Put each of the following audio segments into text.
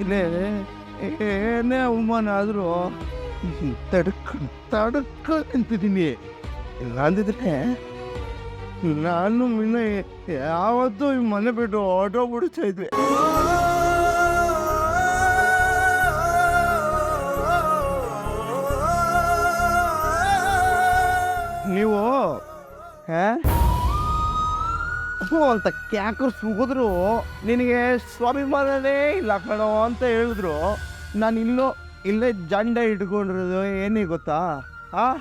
ಇಲ್ಲೇ ಏನೇ ಅವಮಾನ ಆದರೂ ತಡಕ ತಡಕ ನಿಂತಿದ್ದೀನಿ ಇಲ್ಲ ಅಂದಿದ್ರೆ ನಾನು ಮಿನ್ನ ಯಾವತ್ತೂ ಈ ಮನೆ ಬಿಟ್ಟು ಆಟೋ ಬಿಡಿಸ್ತಾ ಇದ್ವಿ ನೀವು, ಹೇ? ಹ್ಞೂ ಅಂತ ಕ್ಯಾಕರ್ ಸುಗಿದ್ರು ನಿನಗೆ ಸ್ವಾಭಿಮಾನನೇ ಇಲ್ಲ ಕಣೋ ಅಂತ ಹೇಳಿದ್ರು. ನಾನು ಇಲ್ಲೋ, ಇಲ್ಲೇ ಜಂಡ ಇಟ್ಕೊಂಡಿರೋದು ಏನೇ ಗೊತ್ತಾ? ಆ?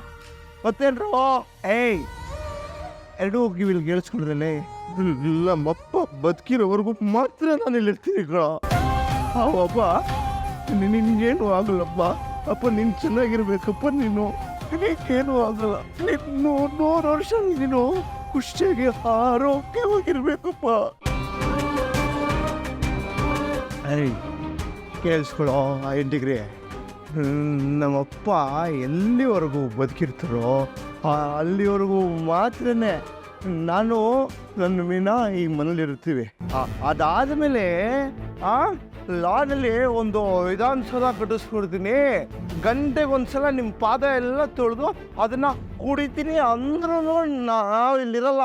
ಗೊತ್ತೇನ್ರೋ ಏಯ್! ಎರಡೂ ಕಿವಿಲ್ ಕೇಳಿಸ್ಕೊಂಡ್ರಲ್ಲೇ ಮಪ್ಪ ಬದುಕಿರೋವರೆಗೂ ಮಾತ್ರ ನಾನು ಇಲ್ಲಿರ್ತೀನಿ ಕಣ. ಅವಪ್ಪ ನಿನಗೇನು ಆಗಲ್ಲಪ್ಪ. ಅಪ್ಪ, ನೀನು ಚೆನ್ನಾಗಿರ್ಬೇಕಪ್ಪ ನೀನು. ನಿನಗೇನು ಆಗಲ್ಲ. ನೀನು ನೂರು ವರ್ಷ ನೀನು. ಖುಷಿಯಾಗಿ ಆರೋಗ್ಯವಾಗಿರ್ಬೇಕಪ್ಪ ಕೇಳಿಸ್ಕೊಳ್ಳೋ ಆ ಡಿಗ್ರಿ ನಮ್ಮಪ್ಪ ಎಲ್ಲಿವರೆಗೂ ಬದುಕಿರ್ತಾರೋ ಅಲ್ಲಿವರೆಗೂ ಮಾತ್ರನೇ ನಾನು ನನ್ನ ಮೀನ ಈ ಮನೇಲಿರ್ತೀವಿ ಅದಾದ ಮೇಲೆ ಆ ಲಾನಲ್ಲಿ ಒಂದು ವಿಧಾನಸೌಧ ಕಟ್ಟಿಸ್ಕೊಡ್ತೀನಿ. ಗಂಟೆಗೆ ಒಂದ್ಸಲ ನಿಮ್ಮ ಪಾದ ಎಲ್ಲ ತೊಳೆದು ಅದನ್ನ ಕುಡಿತೀನಿ ಅಂದ್ರೂ ನಾವು ಇಲ್ಲಿರಲ್ಲ.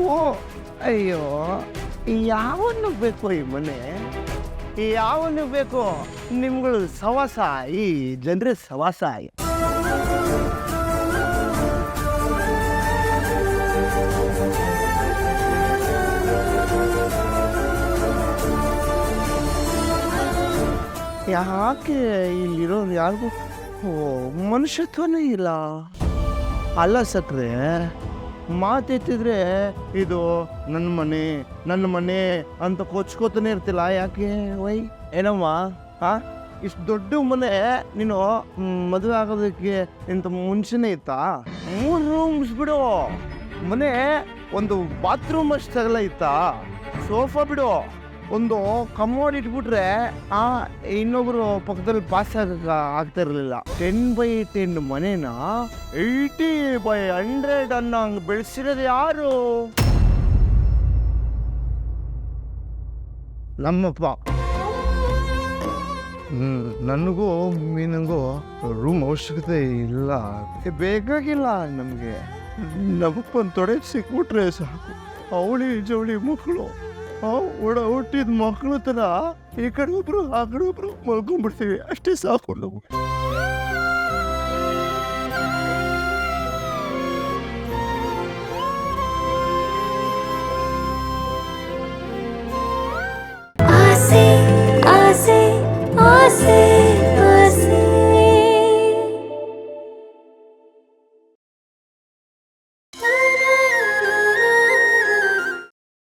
ಓ, ಅಯ್ಯೋ ಯಾವನ್ನು ಬೇಕು ಈ ಮನೆ? ಯಾವನ್ನು ಬೇಕು? ನಿಮ್ಗಳು ಸವಾಸ ಈ ಜನರ ಸವಾಸ ಯಾಕೆ ಇಲ್ಲಿರೋರು ಯಾರಿಗೂ? ಓ, ಮನುಷ್ಯತ್ವನೇ ಇಲ್ಲ. ಅಲ್ಲ ಸಕ್ರೆ ಮಾತೆತ್ತಿದ್ರೆ ಇದು ನನ್ನ ಮನೆ ನನ್ನ ಮನೆ ಅಂತ ಕೊಚ್ಕೋತಾನೆ ಇರ್ತಿಲ್ಲ, ಯಾಕೆ? ವೈ ಏನಮ್ಮ ಹಾ ಇಷ್ಟು ದೊಡ್ಡ ಮನೆ ನೀನು ಮದುವೆ ಆಗೋದಕ್ಕೆ ಇಂತ ಮುಂಚೆನೇ ಇತ್ತಾ? ಮೂರು ರೂಮ್ಸ್ ಬಿಡು. ಮನೆ ಒಂದು ಬಾತ್ರೂಮ್ ಅಷ್ಟೆಲ್ಲ ಇತ್ತಾ? ಸೋಫಾ ಬಿಡು. ಒಂದು ಕಮೋಡ್ ಇಟ್ಬಿಟ್ರೆ, ಆ, ಇನ್ನೊಬ್ರು ಪಕ್ಕದಲ್ಲಿ ಪಾಸ್ ಆಗ ಆಗ್ತಾ ಇರಲಿಲ್ಲ. ಟೆನ್ ಬೈ ಟೆನ್ ಮನೇನ ಏಯ್ಟಿ ಬೈ ಹಂಡ್ರೆಡ್ ಅನ್ನೋ ಹಂಗೆ ಬೆಳೆಸಿರೋದು ಯಾರು? ನಮ್ಮಪ್ಪ. ನನಗೂ ಮೀನಂಗೂ ರೂಮ್ ಅವಶ್ಯಕತೆ ಇಲ್ಲ. ಬೇಕಾಗಿಲ್ಲ ನಮಗೆ. ನಮ್ಮಪ್ಪನ ತೊಡೆ ಸಿಕ್ಬಿಟ್ರೆ ಸಾಕು. ಅವಳಿ ಜವಳಿ ಮಕ್ಕಳು. ಒಡ ಹುಟ್ಟಿದ ಮಕ್ಕಳು ಥರ ಈ ಕಡೆ ಒಬ್ರು ಆ ಕಡೆ ಒಬ್ರು ಮಲ್ಕೊಂಡ್ಬಿಡ್ತೀವಿ. ಅಷ್ಟೇ ಸಾಕು ನಾವು